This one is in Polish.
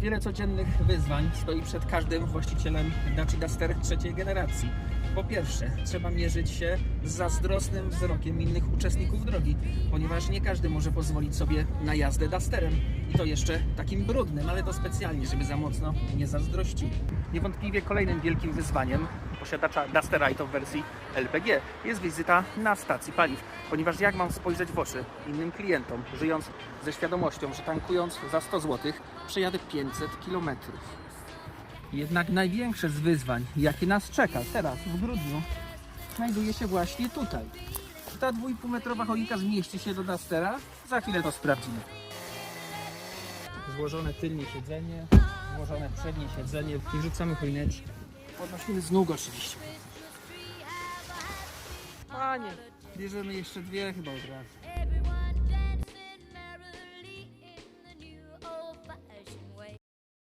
Wiele codziennych wyzwań stoi przed każdym właścicielem Dacia Duster trzeciej generacji. Po pierwsze, trzeba mierzyć się z zazdrosnym wzrokiem innych uczestników drogi, ponieważ nie każdy może pozwolić sobie na jazdę Dusterem. I to jeszcze takim brudnym, ale to specjalnie, żeby za mocno nie zazdrościli. Niewątpliwie kolejnym wielkim wyzwaniem posiadacza Dusterite w wersji LPG jest wizyta na stacji paliw, ponieważ jak mam spojrzeć w oczy innym klientom, żyjąc ze świadomością, że tankując za 100 zł przejadę 500 km. Jednak największe z wyzwań, jakie nas czeka teraz w grudniu, znajduje się właśnie tutaj. Ta 2,5 metrowa choinka zmieści się do Dustera? Za chwilę to sprawdzimy. Złożone tylnie siedzenie, złożone przednie siedzenie i wrzucamy choineczkę. Podnosimy z oczywiście. Panie, bierzemy jeszcze dwie chyba od razu.